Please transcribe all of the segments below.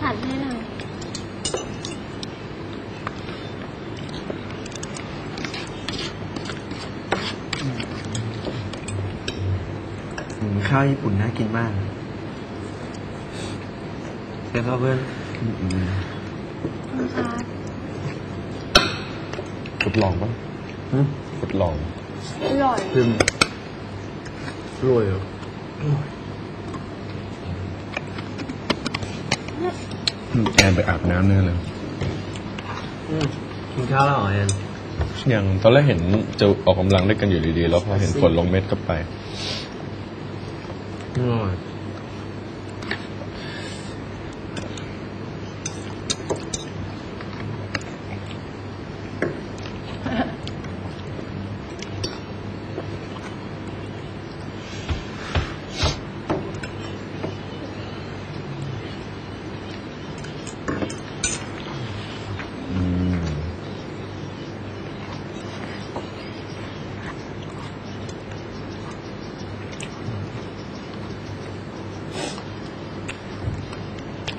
ผัดให้หน่อยอืมข้าวญี่ปุ่นน่ากินมากเป็นพ่อเพื่อนอืมครับทดลองปะอืมทดลองอร่อยคือรวยเหรอ แอนไปอาบน้ำเนื้อเลยอืมกินข้าวแล้วเหรอแอนอย่างตอนแรกเห็นจะออกกำลังด้วยกันอยู่ดีๆ แล้วพอเห็นฝนลงเม็ดก็ไปอร่อย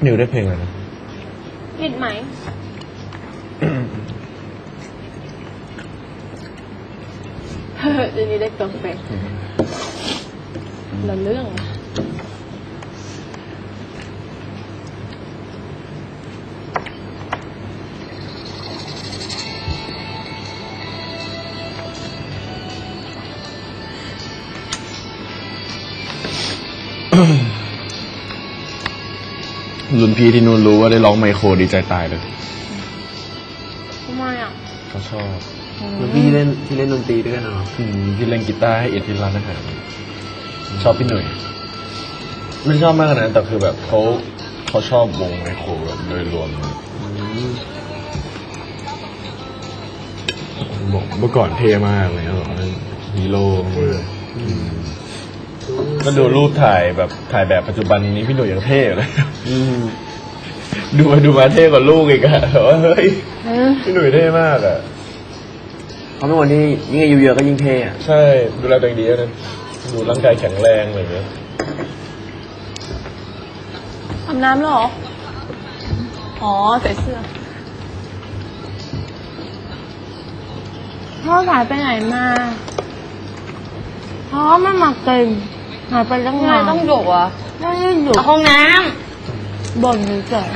นิวได้เพลงอะไรนะผิดไหมเฮ้ยเดี๋ยวนี้ได้ตรงเป็ดละเรื่อง รุ่นพี่ที่นู่นรู้ว่าได้ร้องไมโครดีใจตายเลยทำไมอะเขาชอบแล้วพี่เล่นที่เล่นดนตรีด้วยกันเหรออืมที่เล่นกีตาร์ให้เอ็ดที่ร้านอาหารชอบพี่หนุ่ยไม่ชอบมากนะแต่คือแบบเขาเขาชอบวงไมโครแบบโดยรวมอืมบอกเมื่อก่อนเท่มากเลยบอกว่าฮีโร่ ก็ดูรูปถ่ายแบบถ่ายแบบปัจจุบันนี้พี่หนุ่ยยังเท่เลยอืมดูไปดูมาเท่กว่าลูกอีกอะแต่ว่าเฮ้ยเออพี่หนุ่ยเท่มากอะเขาเป็นคนที่ยิ่งอายุเยอะก็ยิ่งเท่อะใช่ ดูแลตัวเองดีนะดูร่างกายแข็งแรงอะไรอย่างเงี้ยอาบน้ำแล้วเหรอ อ๋อใส่เสื้อ พ่อสายไปไหนมา พ่อไม่มาเต็มหายไปตั้งทำไมนานต้องดุอะไม่ได้อยู่เอาห้องน้บ่นเฉยำ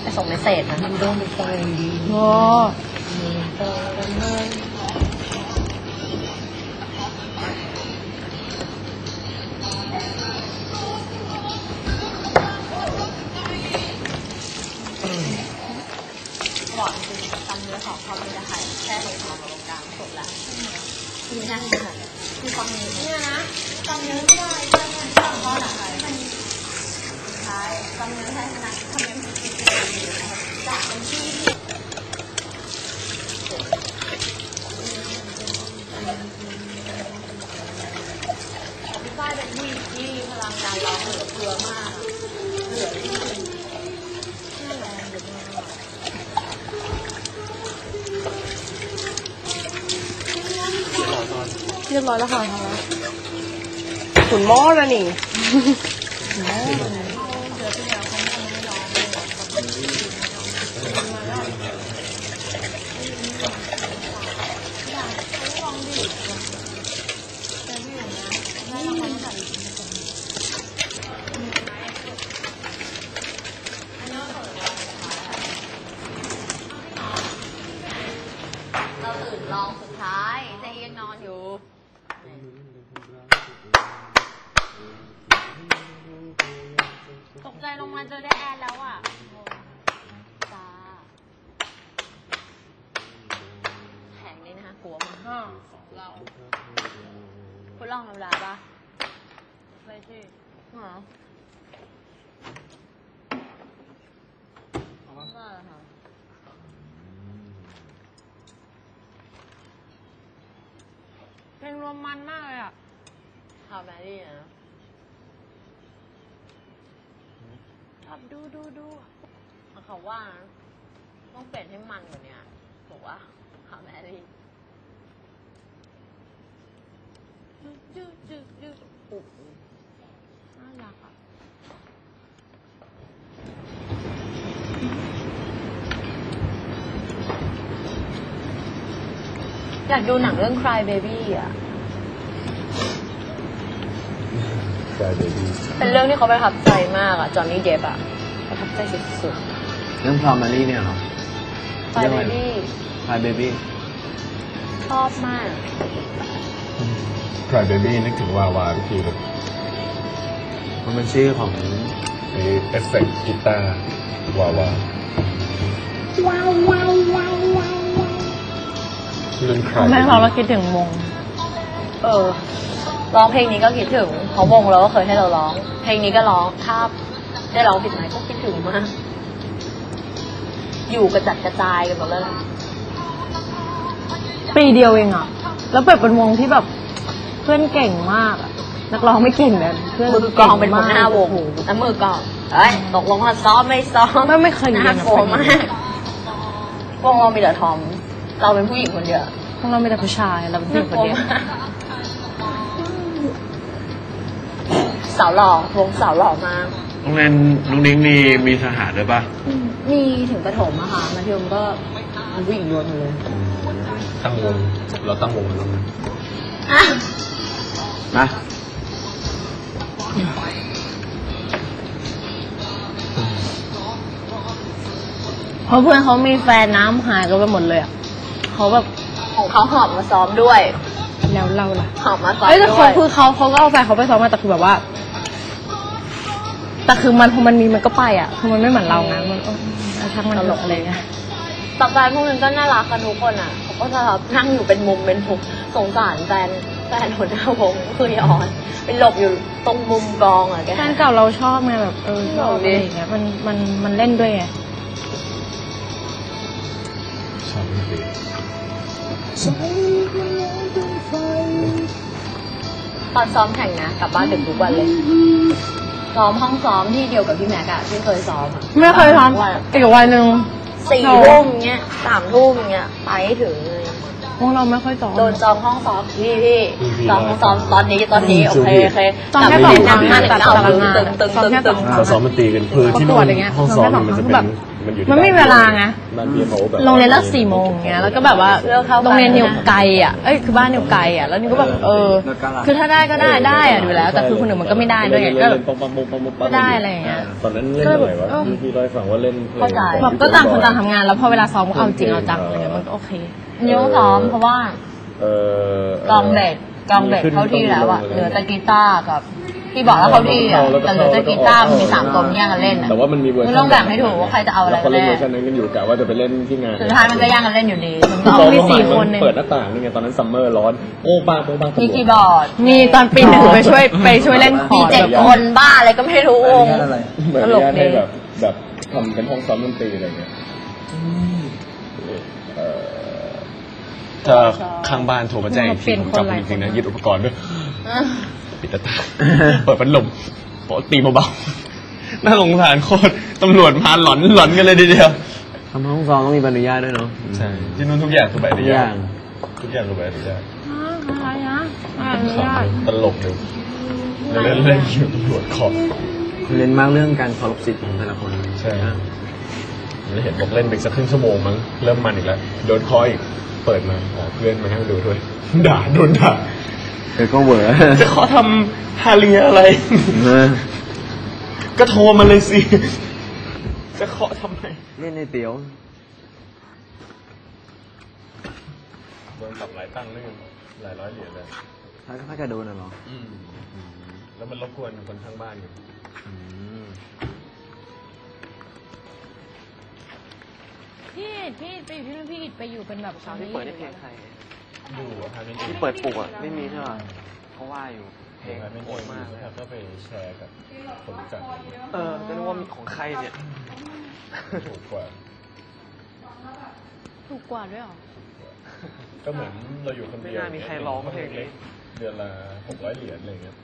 ไปส่งเมสเซจนะมันโดนไปๆโอ้บอ กจริงๆตำเนื้อของเขาไม่ได้แค่ตรงของตรงกลางสุดละคือนั่นค่ะคือตำเนื้อเนี่ยนะตำเนื้อไม่ได้ตำเนื้อตำก้อนอะไรใช่ตำเนื้อใช่ไหมทำเนื้อผิดๆจากเป็นที่ เรียบร้อยแล้วค่ะทำแล้วขุนหม้อแล้วนี่ เราตื่นลองสุดท้ายเจ๊ยังนอนอยู่ ตกใจลง มาเจอได้แอนแล้วอะจ้าแข็งนี่นะคะกลัวมากห้าเราคุณลองธรรมดาปะไปที่หรอว่าค่ะเพลงรวมมันมากเลยอะข่าวแมรี่นะ ชอบดูดูดูเขาว่าต้องเปลี่ยนให้มันกว่านี้บอกว่าหาแมรี่ดูดูดูดูโอ้โหน่ารักอะอยากดูหนังเรื่อง Cry Baby อะ ใช่เบบี้เป็นเรื่องที่เขาประทับใจมากอะจอห์นนี่เดฟอะประทับใจสุดเรื่องพรอมมารีเนี่ยเหรอๆ Cry Baby Hi baby ชอบมากคลายเบบี้นึกถึงวาวาก็คือแบบมันเป็นชื่อของไอ้เอฟเฟกต์กีตาร์วาวาเรื่องคลายแม่เราเราคิดถึงวงเออร้องเพลงนี้ก็คิดถึง เพราะวงเราก็เคยให้เราร้อง เพลงนี้ก็ร้องถ้าได้ร้องผิดไหมก็คิดถึงมาก อยู่กระจัดกระจายกันหมดแล้วล่ะปีเดียวเองอะ แล้วแบบเป็นวงที่แบบเพื่อนเก่งมากอะนักร้องไม่เก่งเลยเพื่อนมือกลองเป็นหัวหน้าวงแล้วมือกลองเอ้ยตกลงว่าซ้อมไม่ซ้อมไม่ไม่เคยน่าเรียนกลัวมากวงเรามีแต่ทอม เราเป็นผู้หญิงคนเดียวพวกเราไม่แต่ผู้ชายเราเป็นผู้หญิงคนเดียว สาวหล่อวงสาวหล่อมาก โรงเรียนลุงนิ้งนี่มีทหารด้วยปะมีถึงประถมอะค่ะมัธยมก็เป็นผู้หญิงล้วนหมดเลยตั้งวงเราตั้งวงแล้วนะอะนะเพราะเพื่อนเขามีแฟนน้ำหายกันไปหมดเลยอะเขาแบบของเขาหอบมาซ้อมด้วย แล้วเราล่ะหอบมาซ้อมเอ้ยแต่ด้เขาวยคือเขาเขาก็เอาแฟนเขาไปซ้อมมาแต่คือแบบว่า แต่คือมันพอมันมีมันก็ไปอะคือมันไม่เหมือนเราไงมันเออช่างมันตลกอะไรเงี้ยต่อไปพวกนั้นก็น่ารักกันทุกคนอะเขาก็จะแบบนั่งอยู่เป็นมุมเป็นมุมสงสารแฟนแฟนหัวหน้าวงคือยออนเป็นหลบอยู่ตรงมุมกองอะแก แฟนเก่าเราชอบไงแบบเออชอบเอาอะดิไรอย่างเงี้ยมันมันมันเล่นด้วยไง ชอบดนตรี ตอนซ้อมแข่งนะกลับบ้านดึกทุกวันเลย ซ้อมห้องซ้อมที่เดียวกับพี่แม็กอะที่เคยซ้อมอะไม่เคยททุกวันำอีกวันหนึ่งสี่โอ้ทุ่มเงี้ยสามทุ่มเงี้ยไปให้ถึงเลยพวกเราไม่ค่อยซ้อม โดนจองห้องซ้อมพี่พี่จองห้องซ้อมตอนนี้ตอนนี้โอเคโอเคซ้อมแค่สองครั้งห้าหนึ่งแต่เก้าแต่ละงานตึงตึงซ้อมตึงแค่ตึสงองครั้งเราซ้อมดนตรีกันคือที่ประกนู่วดนอย่างเงี้ยห้องซ้อมเนี่ยมันจะแบเป็นบ มันอยู่ที่มันไม่มีเวลาไง บ้านพี่เขาแบบ โรงเรียนเลิกสี่โมงอย่างเงี้ยแล้วก็แบบว่าโรงเรียนนิวไกลอะเอ้ยคือบ้านนิวไกลอะแล้วนี่ก็แบบเออคือถ้าได้ก็ได้ได้อะดูแล้ว แต่คือคนอื่นมันก็ไม่ได้ด้วยไงก็แบบปั๊มปั๊มปั๊มปั๊มปั๊มไม่ได้อะไรอย่างเงี้ยตอนนั้นเล่นอะไรวะพี่พี่เล่าให้ฟังว่าเล่นเพลงเข้าใจ แบบก็ต่างคนต่างทำงานแล้วพอเวลาซ้อมก็เอาจริงเอาจังอะไรเงี้ยมันก็โอเคอันนี้ต้องซ้อมเพราะว่าเอ่อกองเบสกองเบสเข้าที่แล้วอะเหลือแต่กีตาร์กับ ที่บอกแล้วเข้าที่อะแต่เหลือแต่กีตาร์มันมีสามตัวมันแย่งกันเล่นอะแต่ว่ามันมีเวอร์ชัมันต้องแบ่งให้ถูกว่าใครจะเอาอะไรแล้วก็เล่นกันแน่เวอร์ชันนั้นกันอยู่กะว่าจะไปเล่นที่งานสุดท้ายมันก็แย่งกันเล่นอยู่ดีมันก็เอาเอามีมีสี่สี่คนเองเปิดหน้าต่างนี่ไงตอนนั้นซัมเมอร์ร้อนโอ้ป้าโอ้ป้ามีคีย์บอร์ดมีตอนปีหนึ่งไปช่วยไปช่วยเล่นคอมีร์ดเจ็ดคนบ้าอะไรก็ไม่รู้วงเหมือนตลกญาติดีให้แบบแบบทำเป็นห้องซ้อมดนตรีอะไรเงี้ยเอ่อถ้าข้างบ้านโทรมาแจ้งอีกทีผมจำจริงๆนะยึดอุปกรณ์ด้วย ปิดตาตางเปิดพัดลมปกตีเบาๆน่าสงสารโคตรตำรวจมาหลอนหลอนกันเลยทีเดียวทำห้องซ้อมต้องมีใบอนุญาตด้วยเนาะใช่ที่นู่นทุกอย่างคือใบอทุนุกอญาย่าตงทุกอย่างคือใบอนุญาตอะไรนะอนุญาตตลกเลยเล่นเล่นอยู่ตำรวจขอบเน้นมากเรื่องการเคารพสิทธิ์ของแต่ละคนใช่ ไม่เห็นบอกเล่นไปสักครึ่งชั่วโมงมั้งเริ่มมันอีกแล้วโดนคอยอีกเปิดมาอ๋อเพื่อนมานั่งดูด้วย ด่าโดนด่า เออก็เหวอจะขอทำฮาเลียอะไรเออก็โทรมาเลยสิ จะขอทำไมเล่นในเตี๋ยวโดนปรับหลายตังค์เลยหลายร้อยเหรียญเลยถ้าถ้ากระโดนน่ะเหรอแล้วมันรบกวนคนข้างบ้านอยู่อืมพี่พี่ไปอยู่ที่นู่นพี่อิดไปอยู่เป็นแบบสามีเปิดได้เพลงใค รดูอะฮะที่เปิดปลุกอะไม่มีใช่ไหมเขาว่าอยู่เพลงไม่โหดมากนะครับก็ไปแชร์กับคนรู้จักเออก็นึกว่ามีของใครเนี่ยถูกกว่าถูกกว่าด้วยเหรอก็เหมือนเราอยู่คนเดียวไม่น่ามีใครร้องเพลงเล็กๆเดือนละหกร้อยเหรียญอะไรเงี้ย